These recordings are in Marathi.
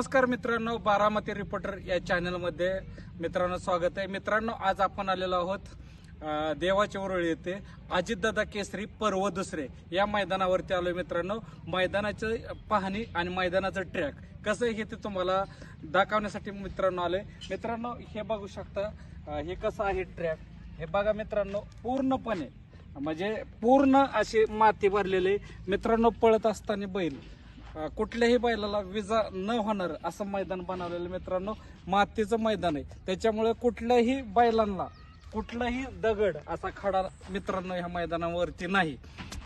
नमस्कार मित्रांनो बारामती रिपोर्टर या चॅनलमध्ये मित्रांनो स्वागत आहे. मित्रांनो आज आपण आलेलो आहोत देवाच्या उरळी येथे अजितदादा केसरी पर्व दुसरे या मैदानावरती आलोय मित्रांनो. मैदानाचं पाहणी आणि मैदानाचं ट्रॅक कसं आहे हे ते तुम्हाला दाखवण्यासाठी मित्रांनो आले मित्रांनो हे बघू शकता हे कसं आहे ट्रॅक हे बघा मित्रांनो पूर्णपणे म्हणजे पूर्ण असे माती भरलेले मित्रांनो पळत असताना बैल. कुठल्याही बैलाला विजा न होणार असं मैदान बनवलेलं मित्रांनो. मातीचं मैदान आहे. त्याच्यामुळे कुठल्याही बैलांना कुठलाही दगड असा खडा मित्रांनो ह्या मैदानावरती नाही.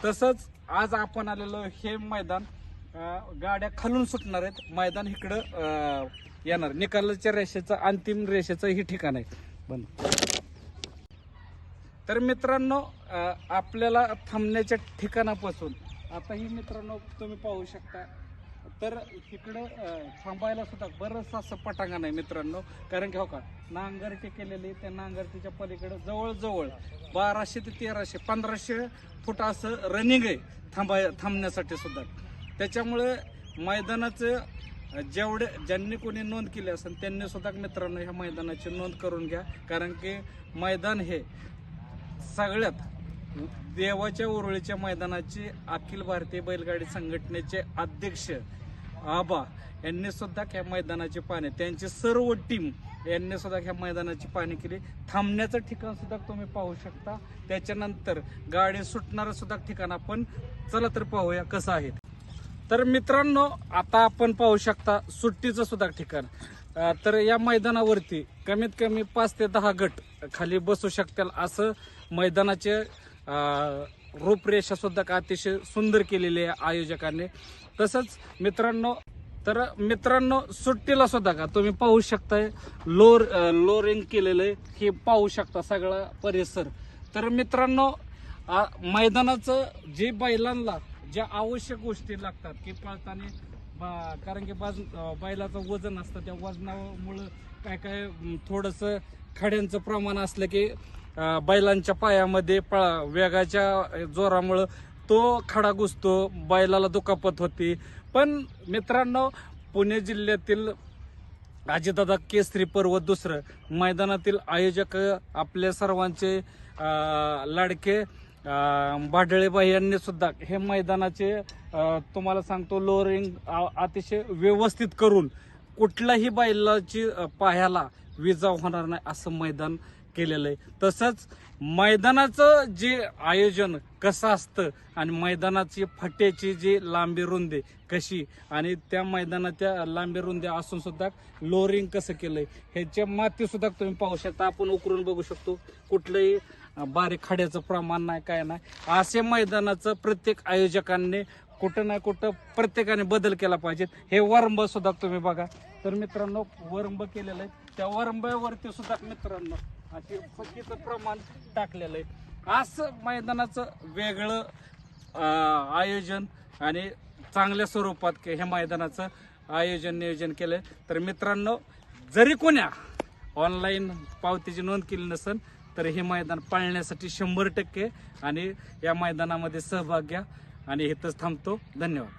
तसंच आज आपण आलेलो हे मैदान गाड्या खालून सुटणार आहेत. मैदान इकडं येणार. निकालाच्या रेषेचं अंतिम रेषेचं ही ठिकाण आहे. बन. तर मित्रांनो आपल्याला थांबण्याच्या ठिकाणापासून आता ही मित्रांनो तुम्ही पाहू शकता. तर तिकडं थांबायला सुद्धा बरंच असं पटांगण आहे मित्रांनो. कारण की हो का नांगरटी केलेली त्या नांगरटीच्या पलीकडे जवळजवळ बाराशे ते तेराशे पंधराशे फूट असं रनिंग आहे थांबाय थांबण्यासाठी सुद्धा. त्याच्यामुळे मैदानाचं जेवढे ज्यांनी कोणी नोंद केली असेल त्यांनी सुद्धा मित्रांनो ह्या मैदानाची नोंद करून घ्या. कारण की मैदान हे सगळ्यात देवाच्या उरुळीच्या मैदानाची अखिल भारतीय बैलगाडी संघटनेचे अध्यक्ष आबा यांनी सुद्धा ह्या मैदानाची पाहणी त्यांची सर्व टीम यांनी सुद्धा ह्या मैदानाची पाहणी केली. थांबण्याचं ठिकाण सुद्धा तुम्ही पाहू शकता. त्याच्यानंतर गाडी सुटणारं सुद्धा ठिकाण आपण चला तर पाहूया कसं आहे तर मित्रांनो आता आपण पाहू शकता सुट्टीचं सुद्धा ठिकाण. तर या मैदानावरती कमीत कमी पाच ते दहा गट खाली बसू शकतील असं मैदानाचे रूपरेषा सुद्धा का अतिशय सुंदर केलेली आहे आयोजकांनी. तसंच मित्रांनो तर मित्रांनो सुट्टीला सुद्धा का तुम्ही पाहू शकताय लोर लोरिंग केलेलं आहे. हे पाहू शकता सगळा परिसर. तर मित्रांनो मैदानाचं जे बैलांना ज्या आवश्यक गोष्टी लागतात की पळताना बा- कारण की बाज बैलाचं वजन असतं त्या वजनामुळं काय काय थोडंसं खड्यांचं प्रमाण असलं की बैलांच्या पायामध्ये पळा वेगाच्या जोरामुळं तो खडा घुसतो बैलाला दुखापत होती. पण मित्रांनो पुणे जिल्ह्यातील अजितदादा केसरी पर्व दुसरं. मैदानातील आयोजक आपल्या सर्वांचे लाडके भाडळेबाई यांनी सुद्धा हे मैदानाचे तुम्हाला सांगतो लोअरिंग अतिशय व्यवस्थित करून कुठल्याही बैलाची पायाला विजा होणार नाही असं मैदान केलेलं आहे. तसंच मैदानाचं जे आयोजन कसं असतं आणि मैदानाची फट्याची जी लांबी रुंदी कशी आणि त्या मैदानाच्या लांबी रुंदी असून सुद्धा लोरिंग कसं केलंय ह्याच्या माती सुद्धा तुम्ही पाहू शकता. आपण उकरून बघू शकतो कुठलंही बारीक खड्याचं प्रमाण नाही काय नाही. असे मैदानाचं प्रत्येक आयोजकांनी कुठं ना कुठं प्रत्येकाने बदल केला पाहिजे हे वरंब सुद्धा तुम्ही बघा. तर मित्रांनो वरंब केलेलं आहे. त्या वरंबावरती सुद्धा मित्रांनो असे फकीचं प्रमाण टाकलेलं आहे. असं मैदानाचं वेगळं अं, आयोजन आणि चांगल्या स्वरूपात के- हे मैदानाचं आयोजन नियोजन केलं तर मित्रांनो जरी कोण्या ऑनलाईन पावतीची नोंद केली नसेल तर हे मैदान पाळण्यासाठी शंभर टक्के आणि या मैदानामध्ये सहभाग घ्या. आणि इथंच थांबतो. धन्यवाद.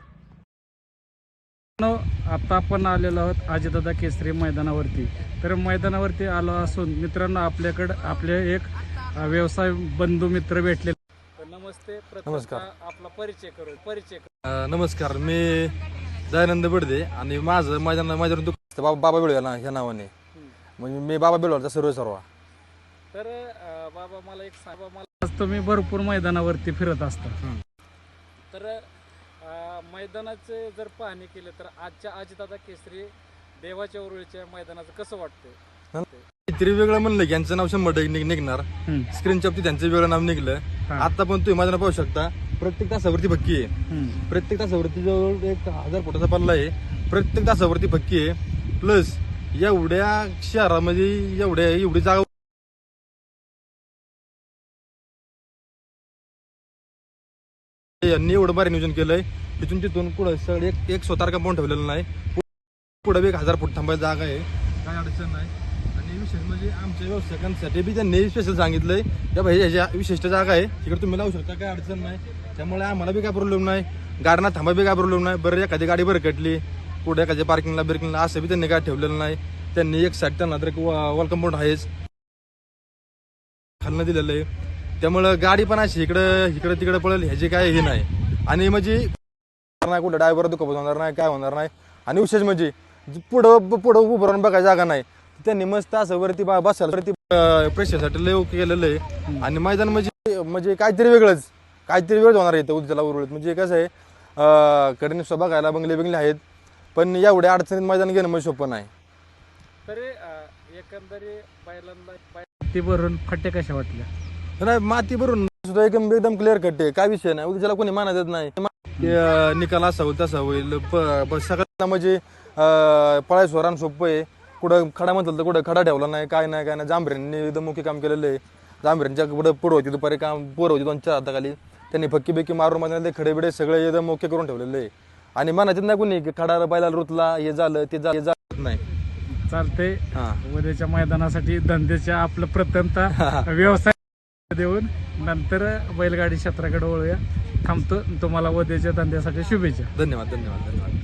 मित्रांनो, आता आपण आलेलो आहोत अजितदादा केसरी मैदानावरती. तर मैदानावरती आलो असून मित्रांनो आपल्याकडे आपले एक व्यवसाय बंधू मित्र भेटले. नमस्ते नमस्कार. आपला परिचय करू परिचय करू. नमस्कार. मी दयानंद बडदे आणि माझं माझ्या माझ्यावर दुःख असतं बाबा बाबा बेळवा ना ह्या नावाने. म्हणजे मी बाबा बेळवाचा सर्व सर्व. तर बाबा मला एक सांगा मला तुम्ही भरपूर मैदानावरती फिरत असता. तर मैदानाचे जर पाहणी केली तर आजच्या अजितदादा केसरी देवाच्या उरुळीच्या मैदानाचं कसं वाटतंय? तरी वेगळं म्हणलं की यांचं नाव शंभर टक्के निघ- निघणार. स्क्रीनच्या बाबतीत त्यांचं वेगळं नाव निघलं. हा. आता पण तुम्ही माझं नाव पाहू शकता. प्रत्येक तासावरती पक्की आहे. प्रत्येक तासावरती जवळ एक हजार फुटाचा पल्ला आहे. प्रत्येक तासावरती पक्की आहे. प्लस एवढ्या शहरामध्ये एवढ्या एवढी जागा यांनी एवढं भारी नियोजन केलंय. तिथून तिथून पुढं सगळं एक एक स्वतः कंपाऊंड ठेवलेलं नाही. पुढे एक हजार फूट थांबायची जागा आहे. काय अडचण नाही. आणि विशेष म्हणजे आमच्या व्यावसायिकांसाठी बी त्यांनी स्पेशल सांगितलंय. त्या भाई ह्याच्या विशिष्ट जागा आहे तिकडे तुम्ही लावू शकता काय अडचण नाही. त्यामुळे आम्हाला बी काय प्रॉब्लेम नाही. गाड्यांना थांबा बी काय प्रॉब्लेम नाही. बरं एखादी गाडी भरकटली कटली कुठे एखाद्या पार्किंगला बिर्किंगला असं बी त्यांनी काय ठेवलेलं नाही. त्यांनी एक साईड त्यांना तर एक वॉल कंपाऊंड आहेच. खालनं दिलेलं आहे. त्यामुळं गाडी पण अशी इकडं इकडं तिकडं पळेल ह्याची काय हे नाही. आणि म्हणजे नाही कुठं ड्रायव्हर दुखापत होणार नाही काय होणार नाही. आणि विशेष म्हणजे पुढं पुढं उभं राहून बघायला जागा नाही. त्यांनी मस्त असं वरती बा- बसायला वरती प्रेशरसाठी लय ओके केलेलं आहे. आणि मैदान म्हणजे म्हणजे काहीतरी वेगळंच. काहीतरी वेगळं होणार आहे उद्याला उरळत. म्हणजे कसं आहे कडे नुसतं बघायला बंगले बिंगले आहेत पण एवढ्या अडचणीत मैदान घेणं म्हणजे सोपं नाही. तरी अं, एकंदरी बैलांना ती भरून कशा वाटल्या? नाही माती भरून सुद्धा एकदम एकदम क्लिअर कट आहे. काय विषय नाही. उद्याला कोणी मानत येत नाही. की, निकाल असा होईल तसा होईल. प- सगळ्यांना म्हणजे पळाय स्वरान सोपं आहे. कुठं खडा म्हटलं तर कुठं खडा ठेवला नाही काय नाही काय नाही. जांभऱ्यांनी एकदम मुख्य काम केलेलं आहे. जांभऱ्यांच्या पुढं पुढं होती दुपारी काम पोरं होती दोन चार हाताखाली. त्यांनी फक्की बेक्की मारून मध्ये खडे बिडे सगळे एकदम ओके करून ठेवलेलं आहे. आणि म्हणायचं नाही कोणी की खडा बैला रुतला हे झालं ते झालं हे झालं. नाही. चालते हा. उद्याच्या मैदानासाठी धंद्याच्या आपलं प्रथमतः व्यवसाय देऊन नंतर बैलगाडी क्षेत्राकडे वळूया. थांबतो. तुम्हाला उद्याच्या धंद्यासाठी शुभेच्छा. धन्यवाद धन्यवाद धन्यवाद.